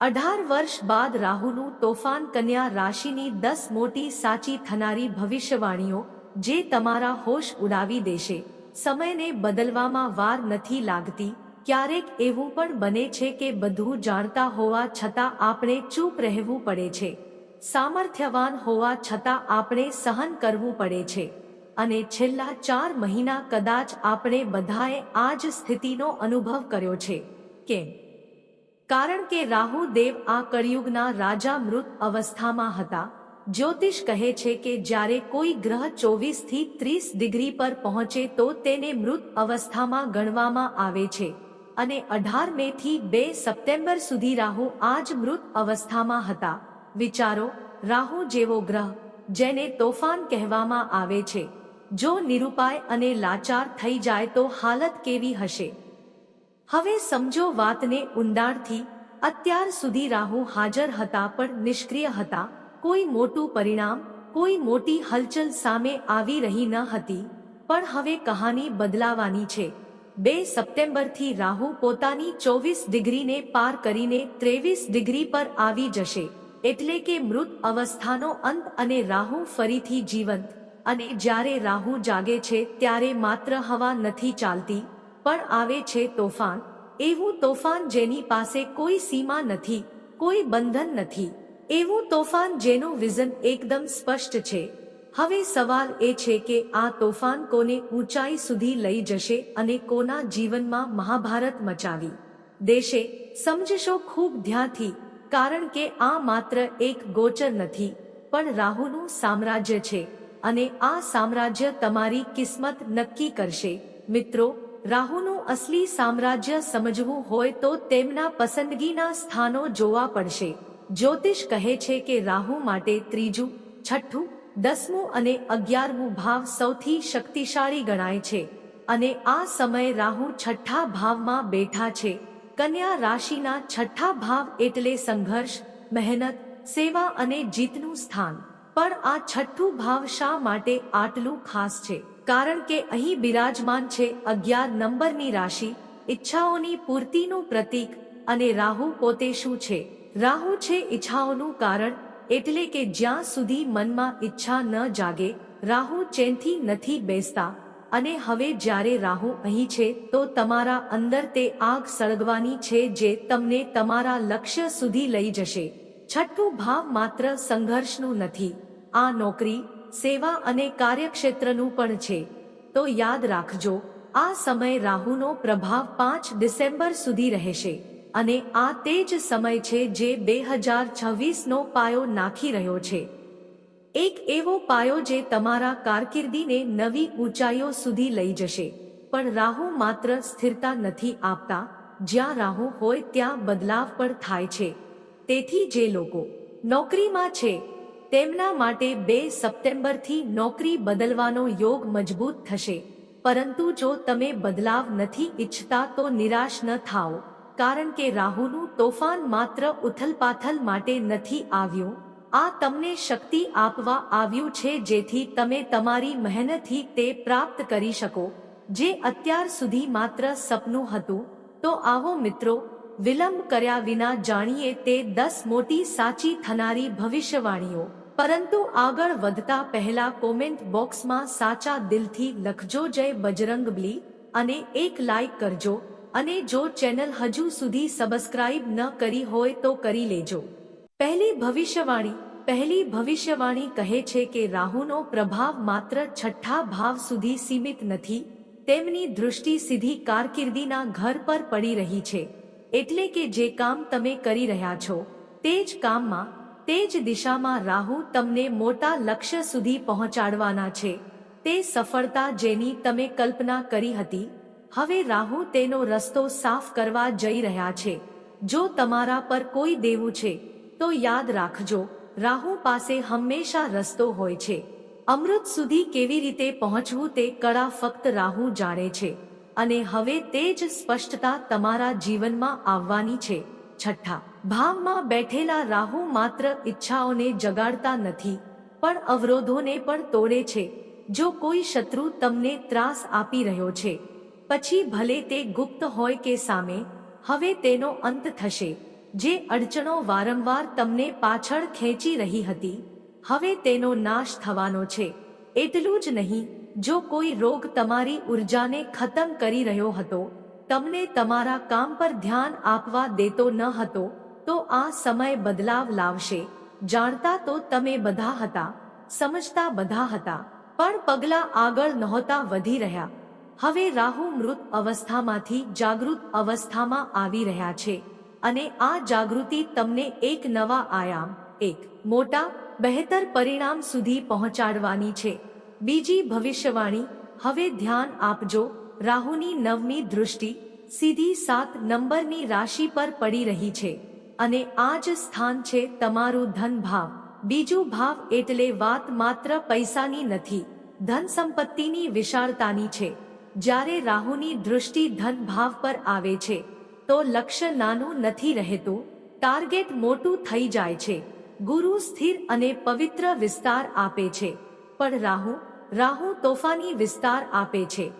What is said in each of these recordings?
અઢાર વર્ષ બાદ રાહુનું તોફાન કન્યા રાશિની દસ મોટી સાચી થનારી ભવિષ્યવાણીઓ જે તમારા હોશ ઉડાવી દેશે. સમયને બદલવામાં વાર નથી લાગતી. ક્યારેક એવું પણ બને છે કે બધું જાણતા હોવા છતાં આપણે ચૂપ રહેવું પડે છે. સામર્થ્યવાન હોવા છતાં આપણે સહન કરવું પડે છે. અને છેલ્લા ચાર મહિના કદાચ આપણે બધાએ આ જ સ્થિતિનો અનુભવ કર્યો છે. કેમ? કારણ કે રાહુ દેવ આ કળિયુગના રાજા મૃત અવસ્થામાં હતા. જ્યોતિષ કહે છે કે જ્યારે કોઈ ગ્રહ ચોવીસથી ત્રીસ ડિગ્રી પર પહોંચે તો તેને મૃત અવસ્થામાં ગણવામાં આવે છે. અને અઢાર મે થી બે સપ્ટેમ્બર સુધી રાહુ આ જ મૃત અવસ્થામાં હતા. વિચારો, રાહુ જેવો ગ્રહ, જેને તોફાન કહેવામાં આવે છે. જો નિરુપાય અને લાચાર થઈ જાય તો હાલત કેવી હશે? હવે સમજો વાતને ઊંડાણથી. અત્યાર સુધી રાહુ હાજર હતા પણ નિષ્ક્રિય હતા. કોઈ મોટું પરિણામ, કોઈ મોટી હલચલ સામે આવી રહી ન હતી. પણ હવે કહાની બદલાવાની છે. બે સપ્ટેમ્બરથી રાહુ પોતાની ચોવીસ ડિગ્રીને પાર કરીને ત્રેવીસ ડિગ્રી પર આવી જશે. એટલે કે મૃત અવસ્થાનો અંત અને રાહુ ફરીથી જીવંત. અને જ્યારે રાહુ જાગે છે, ત્યારે માત્ર હવા નથી ચાલતી. પણ આવે છે તોફાન. એવું તોફાન જેની પાસે કોઈ સીમા નથી, કોઈ બંધન નથી. એવું તોફાન જેનું વિઝન એકદમ સ્પષ્ટ છે. હવે સવાલ એ છે કે આ તોફાન કોને ઊંચાઈ સુધી લઈ જશે અને કોના જીવનમાં મહાભારત મચાવી? દેશે, સમજશો ખૂબ ધ્યાનથી, કારણ કે આ માત્ર એક ગોચર નથી, પણ રાહુનું સામ્રાજ્ય છે. અને આ સામ્રાજ્ય તમારી કિસ્મત નક્કી કરશે. મિત્રો રાહુનું અસલી સામ્રાજ્ય સમજવું હોય તો તેમના પસંદગીના સ્થાનો જોવા પડશે. જ્યોતિષ કહે છે કે રાહુ માટે ત્રીજું, છઠ્ઠું, દસમું અને અગિયારમું ભાવ સૌથી શક્તિશાળી ગણાય છે. અને આ સમય રાહુ છઠ્ઠા ભાવમાં બેઠા છે. કન્યા રાશિના છઠ્ઠા ભાવ એટલે સંઘર્ષ, મહેનત, સેવા અને જીતનું સ્થાન. પણ આ છઠ્ઠું ભાવ શા માટે આટલું ખાસ છે? કારણ કે અહીં બિરાજમાન છે અગિયાર નંબરની રાશિ, ઈચ્છાઓની પૂર્તિનું પ્રતીક અને રાહુ પોતે શું છે? રાહુ છે ઈચ્છાઓનું કારણ એટલે કે જ્યાં સુધી મનમાં ઈચ્છા ન જાગે, રાહુ ચેનથી નથી બેસતા. અને હવે જ્યારે રાહુ અહીં છે, તો તમારા અંદર તે આગ સળગવાની છે જે તમને તમારા લક્ષ્ય સુધી લઈ જશે. છઠ્ઠું ભાવ માત્ર સંઘર્ષનું નથી. આ નોકરી સેવા અને કાર્યક્ષેત્રનું પણ છે. તો યાદ રાખજો, આ સમય રાહુનો પ્રભાવ પાંચ ડિસેમ્બર સુધી રહેશે અને આ તે જ સમય છે જે બે હજાર છવ્વીસનો પાયો નાખી રહ્યો છે. એક એવો પાયો જે તમારા કારકિર્દીને નવી ઊંચાઈઓ સુધી લઈ જશે. પણ રાહુ માત્ર સ્થિરતા નથી આપતા, જ્યાં રાહુ હોય ત્યાં બદલાવ પણ થાય છે. તેથી જે લોકો નોકરીમાં છે તેમના માટે બે સપ્ટેમ્બરથી નોકરી બદલવાનો યોગ મજબૂત થશે. પરંતુ જો તમે બદલાવ નથી ઈચ્છતા તો નિરાશ ન થાઓ. કારણ કે રાહુનું તોફાન માત્ર ઉથલપાથલ માટે નથી આવ્યું. આ તમને શક્તિ આપવા આવ્યું છે જેથી તમે તમારી મહેનતથી તે પ્રાપ્ત કરી શકો. જે અત્યાર સુધી માત્ર સપનું હતું. તો આવો મિત્રો, વિલંબ કર્યા વિના જાણીએ તે દસ મોટી સાચી થનારી ભવિષ્યવાણીઓ. પરંતુ આગળ વધતા પહેલા કોમેન્ટ બોક્સમાં સાચા દિલથી લખજો જય બજરંગબલી અને એક લાઈક કરજો અને જો ચેનલ હજુ સુધી સબસ્ક્રાઇબ ન કરી હોય તો કરી લેજો. પહેલી ભવિષ્યવાણી પહેલી ભવિષ્યવાણી કહે છે કે રાહુનો પ્રભાવ માત્ર છઠ્ઠા ભાવ સુધી સીમિત નથી, તેમની દૃષ્ટિ સીધી કારકિર્દીના ઘર પર પડી રહી છે. એટલે કે જે કામ તમે કરી રહ્યા છો, તે જ કામમાં તે જ દિશામાં રાહુ તમને મોટા લક્ષ્ય સુધી પહોંચાડવાના છે. તે સફળતા જેની તમે કલ્પના કરી હતી. હવે રાહુ તેનો રસ્તો સાફ કરવા જઈ રહ્યા છે. જો તમારા પર કોઈ દેવું છે, તો યાદ રાખજો, રાહુ પાસે હંમેશા રસ્તો હોય છે. અમૃત સુધી કેવી રીતે પહોંચવું તે કળા ફક્ત રાહુ જાણે છે. અને હવે તે જ સ્પષ્ટતા તમારા જીવનમાં આવવાની છે. છઠ્ઠા. ભાવમાં બેઠેલા રાહુ માત્ર ઈચ્છાઓને જગાડતા નથી, પણ અવરોધોને પણ તોડે છે. જો કોઈ શત્રુ તમને ત્રાસ આપી રહ્યો છે, પછી ભલે તે ગુપ્ત હોય કે સામે, હવે તેનો અંત થશે. જે અડચણો વારંવાર તમને પાછળ ખેંચી રહી હતી, હવે તેનો નાશ થવાનો છે. એટલું જ નહીં, જો કોઈ રોગ તમારી ઉર્જાને ખતમ કરી રહ્યો હતો તમને તમારા કામ પર ધ્યાન આપવા દેતો ન હતો, તો આ સમય બદલાવ લાવશે. જાણતા તો તમે બધા હતા, સમજતા બધા હતા, પણ પગલા આગળ નહોતા વધી રહ્યા. હવે રાહુ મૃત અવસ્થામાંથી જાગૃત અવસ્થામાં આવી રહ્યા છે અને આ જાગૃતિ તમને એક નવા આયામ, એક મોટા, બહેતર પરિણામ સુધી પહોંચાડવાની છે. બીજી ભવિષ્યવાણી, હવે ધ્યાન આપજો. રાહુની નવમી દૃષ્ટિ સીધી સાત નંબરની રાશિ પર પડી રહી છે અને આ જ સ્થાન છે તમારું ધન ભાવ. બીજું ભાવ એટલે વાત માત્ર પૈસાની નથી, ધન સંપત્તિની વિશાળતાની છે. જ્યારે રાહુની દૃષ્ટિ ધન ભાવ પર આવે છે, તો લક્ષ્ય નાનું નથી રહેતું, ટાર્ગેટ મોટું થઈ જાય છે. ગુરુ સ્થિર અને પવિત્ર વિસ્તાર આપે છે, પણ રાહુ રાહુ તોફાની વિસ્તાર આપે છે.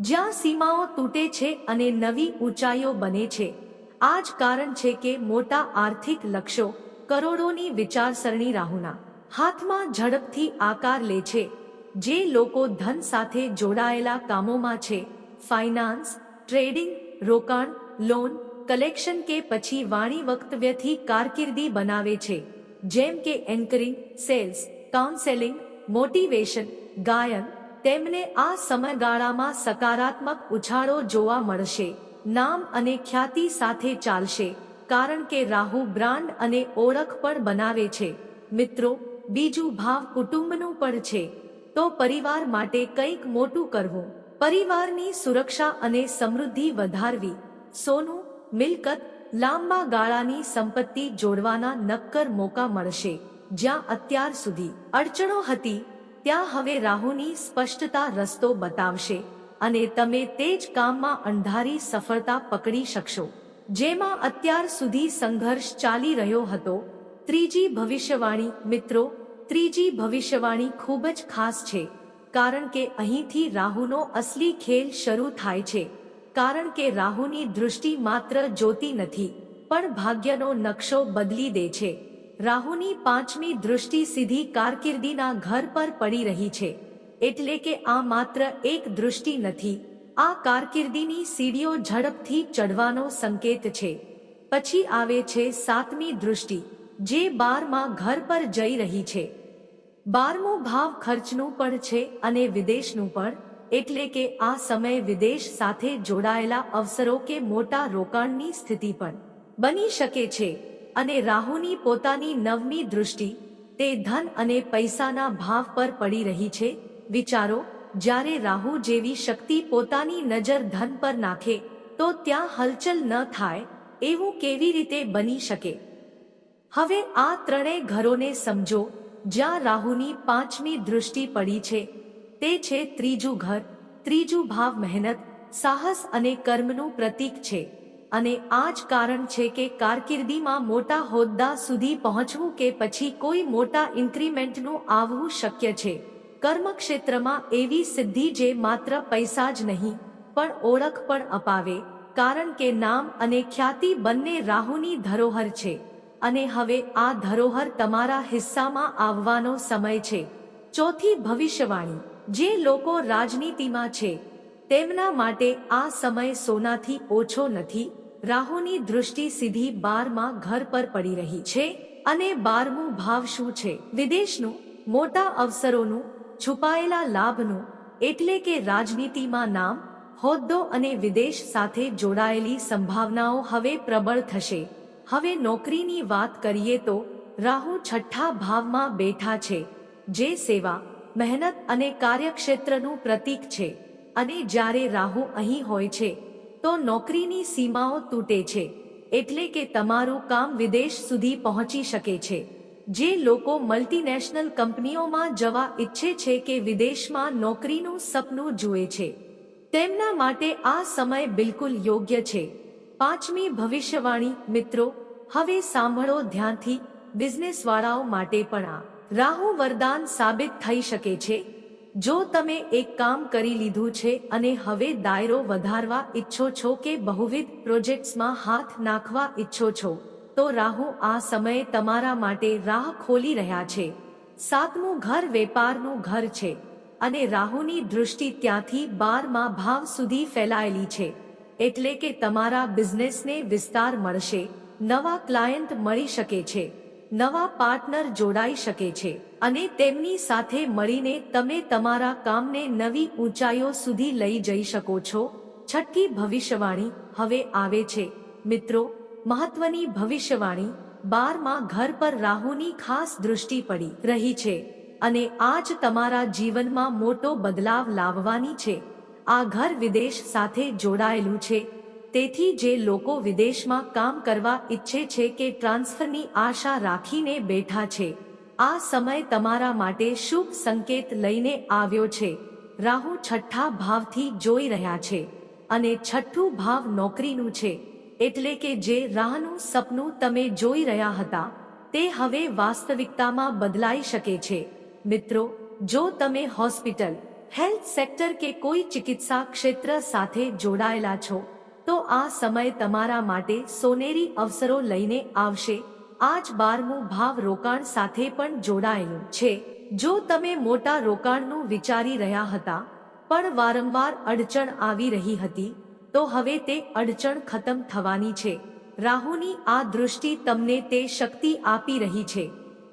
જ્યાં સીમાઓ તૂટે છે અને નવી ઊંચાઈઓ બને છે. આ જ કારણ છે કે મોટા આર્થિક લક્ષ્યો કરોડોની વિચારસરણી રાહુના હાથમાં ઝડપથી આકાર લે છે. જે લોકો ધન સાથે જોડાયેલા કામોમાં છે. ફાઇનાન્સ, ટ્રેડિંગ, રોકાણ, લોન, કલેક્શન કે પછી વાણી વક્તવ્યથી કારકિર્દી બનાવે છે. જેમ કે એન્કરિંગ, સેલ્સ, કાઉન્સેલિંગ, મોટિવેશન, ગાયન તેમને આ સમયગાળામાં સકારાત્મક ઉછાળો જોવા મળશે. નામ અને ખ્યાતિ સાથે ચાલશે, કારણ કે રાહુ બ્રાન્ડ અને ઓળખ પણ બનાવે છે. મિત્રો, બીજું ભાવ કુટુંબનું પણ છે. તો પરિવાર માટે કંઈક મોટું કરવું. પરિવારની સુરક્ષા અને સમૃદ્ધિ વધારવી. સોનું, મિલકત, લાંબા ગાળાની સંપત્તિ જોડવાના નક્કર મોકા મળશે. જ્યાં અત્યાર સુધી અડચણો હતી ત્યાં હવે રાહુની સ્પષ્ટતા રસ્તો બતાવશે અને તમે તે જ કામમાં અંધારી સફળતા પકડી શકશો. જેમાં અત્યાર સુધી સંઘર્ષ ચાલી રહ્યો હતો. ત્રીજી ભવિષ્યવાણી, મિત્રો, ત્રીજી ભવિષ્યવાણી ખૂબ જ ખાસ છે, કારણ કે અહીંથી રાહુનો અસલી ખેલ શરૂ થાય છે. કારણ કે રાહુની દૃષ્ટિ માત્ર જોતી નથી, પણ ભાગ્યનો નકશો બદલી દે છે. રાહુની પાંચમી દૃષ્ટિ સીધી કારકિર્દીના ઘર પર પડી રહી છે. એટલે કે આ માત્ર એક દૃષ્ટિ નથી, આ કારકિર્દીની સીડીઓ ઝડપથી ચઢવાનો સંકેત છે. પછી આવે છે સાતમી દૃષ્ટિ, જે બારમાં ઘર પર જઈ રહી છે. બારમો ભાવ ખર્ચનું પણ છે અને વિદેશનું પણ, એટલે કે આ સમય વિદેશ સાથે જોડાયેલા અવસરો કે મોટા રોકાણની સ્થિતિ પણ બની શકે છે. અને રાહુની પોતાની નવમી દૃષ્ટિ, તે ધન અને પૈસાના ભાવ પર પડી રહી છે. વિચારો, જ્યારે રાહુ જેવી શક્તિ પોતાની નજર ધન પર નાખે, તો ત્યાં હલચલ ન થાય, એવું કેવી રીતે બની શકે? હવે આ ત્રણેય ઘરોને સમજો, જ્યાં રાહુની પાંચમી દૃષ્ટિ પડી છે. તે છે ત્રીજું ઘર, ત્રીજું ભાવ મહેનત, સાહસ અને કર્મનું પ્રતીક છે. અને આ જ કારણ છે કે કારકિર્દીમાં મોટા હોદ્દા સુધી પહોંચવું કે પછી કોઈ મોટા ઇન્ક્રીમેન્ટનું આવવું શક્ય છે. કર્મક્ષેત્રમાં એવી સિદ્ધિ જે માત્ર પૈસા જ નહીં, પણ ઓળખ પણ અપાવે, કારણ કે નામ અને ખ્યાતિ બંને રાહુની ધરોહર છે. અને હવે આ ધરોહર તમારા હિસ્સામાં આવવાનો સમય છે. ચોથી ભવિષ્યવાણી, જે લોકો રાજનીતિમાં છે, તેમના માટે આ સમય સોનાથી ઓછો નથી રાહુની દૃષ્ટિ સીધી બારમાં ઘર પર પડી રહી છે અને બારમું ભાવ શું છે? વિદેશનું, મોટા અવસરોનું, છુપાયેલા લાભનું, એટલે કે રાજનીતિમાં નામ, હોદ્દો અને વિદેશ સાથે જોડાયેલી સંભાવનાઓ હવે પ્રબળ થશે. હવે નોકરીની વાત કરીએ તો, રાહુ છઠ્ઠા ભાવમાં બેઠા છે, જે સેવા, મહેનત અને કાર્યક્ષેત્રનું પ્રતીક છે. અને જ્યારે રાહુ અહીં હોય છે તો નોકરીની સીમાઓ તૂટે છે, એટલે કે તમારું કામ વિદેશ સુધી પહોંચી શકે છે. જે લોકો મલ્ટીનેશનલ કંપનીઓમાં જવા ઈચ્છે છે કે વિદેશમાં નોકરીનું સપનું જુએ છે. તેમના માટે આ સમય બિલકુલ યોગ્ય છે. પાંચમી ભવિષ્યવાણી, મિત્રો, હવે સાંભળો ધ્યાનથી, બિઝનેસવાળાઓ માટે પણ આ. રાહુ વરદાન સાબિત થઈ શકે છે. જો તમે એક કામ કરી લીધું છે અને હવે દાયરો વધારવા ઈચ્છો છો કે બહુવિધ પ્રોજેક્ટ્સમાં હાથ નાખવા ઈચ્છો છો, તો રાહુ આ સમયે તમારા માટે રાહ ખોલી રહ્યા છે. સાતમું ઘર વેપારનું ઘર છે અને રાહુની દૃષ્ટિ ત્યાંથી બારમાં ભાવ સુધી ફેલાયેલી છે. એટલે કે તમારા બિઝનેસને વિસ્તાર મળશે, નવા ક્લાયન્ટ મળી શકે છે. નવા પાર્ટનર જોડાઈ શકે છે અને તેમની સાથે મળીને તમે તમારા કામને નવી ઊંચાઈઓ સુધી લઈ જઈ શકો છો. છઠ્ઠી ભવિષ્યવાણી હવે આવે છે. મિત્રો, મહત્વની ભવિષ્યવાણી બારમાં ઘર પર રાહુની ખાસ દૃષ્ટિ પડી રહી છે અને આજ તમારા જીવનમાં મોટો બદલાવ લાવવાની છે. આ ઘર વિદેશ સાથે જોડાયેલું છે. તેથી જે લોકો વિદેશમાં કામ કરવા ઈચ્છે છે કે ટ્રાન્સફરની આશા રાખીને બેઠા છે, આ સમય તમારા માટે શુભ સંકેત લઈને આવ્યો છે. રાહુ છઠ્ઠા ભાવથી જોઈ રહ્યા છે અને છઠ્ઠું ભાવ નોકરીનું છે, એટલે કે જે રાહનું સપનું તમે જોઈ રહ્યા હતા, તે હવે વાસ્તવિકતામાં બદલાઈ શકે છે. મિત્રો, જો તમે હોસ્પિટલ, હેલ્થ સેક્ટર કે કોઈ ચિકિત્સા ક્ષેત્ર સાથે જોડાયેલા છો તો આ સમય તમારા માટે સોનેરી અવસરો લઈને આવશે. આજ બારમું ભાવ રોકાણ સાથે પણ જોડાયેલું છે. જો તમે મોટા રોકાણનું વિચારી રહ્યા હતા, પણ વારંવાર અડચણ આવી રહી હતી, તો હવે તે અડચણ ખતમ થવાની છે. રાહુની આ દૃષ્ટિ તમને તે શક્તિ આપી રહી છે,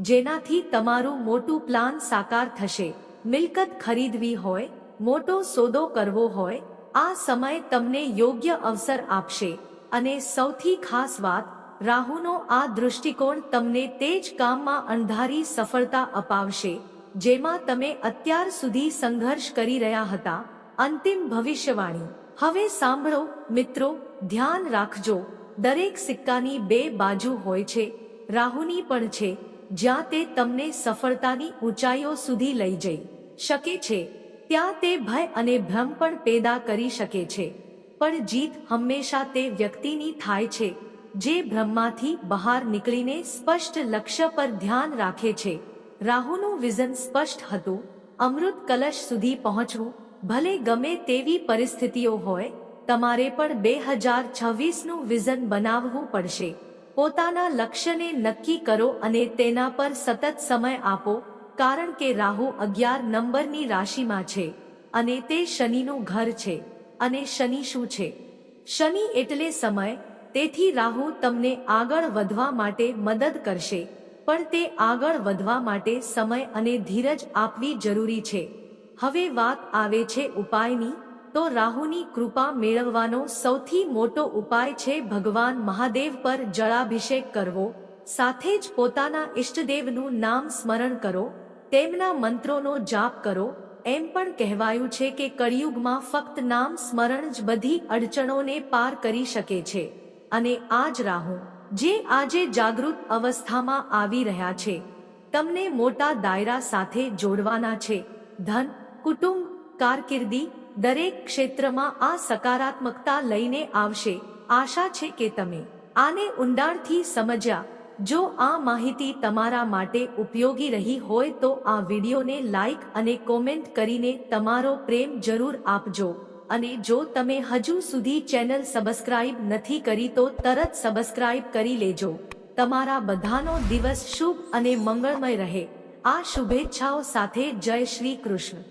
જેનાથી તમારું મોટું પ્લાન સાકાર થશે. મિલકત ખરીદવી હોય, મોટો સોદો કરવો હોય આ સમય તમને યોગ્ય અવસર આપશે. અને સૌથી ખાસ વાત, રાહુનો આ દૃષ્ટિકોણ તમને તે જ કામમાં અણધારી સફળતા અપાવશે, જેમાં તમે અત્યાર સુધી સંઘર્ષ કરી રહ્યા હતા. અંતિમ ભવિષ્યવાણી. હવે સાંભળો, મિત્રો, ધ્યાન રાખજો. દરેક સિક્કાની બે બાજુ હોય છે. રાહુની પણ છે. જ્યાં તે તમને સફળતાની ઊંચાઈઓ સુધી લઈ જઈ શકે છે. ત્યાં તે ભય અને ભ્રમ પણ પેદા કરી શકે છે. પણ જીત હંમેશા તે વ્યક્તિની થાય છે, જે ભ્રમમાંથી બહાર નીકળીને સ્પષ્ટ લક્ષ્ય પર ધ્યાન રાખે છે. રાહુનું વિઝન સ્પષ્ટ હતું, અમૃત કલશ સુધી પહોંચવું, ભલે ગમે તેવી પરિસ્થિતિઓ હોય, તમારે પણ બે હજાર છવ્વીસનું વિઝન બનાવવું પડશે. પોતાના લક્ષ્યને નક્કી કરો અને તેના પર સતત સમય આપો કારણ કે રાહુ અગિયાર નંબરની રાશિમાં છે અને તે શનિનું ઘર છે અને શનિ શું છે? શનિ એટલે સમય, તેથી રાહુ તમને આગળ વધવા માટે મદદ કરશે, પણ તે આગળ વધવા માટે સમય અને ધીરજ આપવી જરૂરી છે. હવે વાત આવે છે ઉપાયની, તો રાહુની કૃપા મેળવવાનો સૌથી મોટો ઉપાય છે ભગવાન મહાદેવ પર જળાભિષેક કરવો, સાથે જ પોતાના ઈષ્ટદેવનું નામ સ્મરણ કરો તેમના મંત્રોનો જાપ કરો, એમ પણ કહેવાયું છે કે કળિયુગમાં ફક્ત નામ સ્મરણ જ બધી અડચણોને પાર કરી શકે છે. અને આજ રાહુ, જે આજે જાગૃત અવસ્થામાં આવી રહ્યા છે, તમને મોટા દાયરા સાથે જોડવાના છે. ધન, કુટુંબ, કારકિર્દી, દરેક ક્ષેત્રમાં આ સકારાત્મકતા લઈને આવશે. આશા છે કે તમે આને ઊંડાણથી સમજ્યા. જો આ માહિતી તમારા માટે ઉપયોગી રહી હોય તો આ વિડીયોને લાઈક અને કોમેન્ટ કરીને તમારો પ્રેમ જરૂર આપજો. અને જો તમે હજુ સુધી ચેનલ સબસ્ક્રાઇબ નથી કરી તો તરત સબસ્ક્રાઇબ કરી લેજો. તમારા બધાનો દિવસ શુભ અને મંગળમય રહે. આ શુભેચ્છાઓ સાથે જય શ્રી કૃષ્ણ.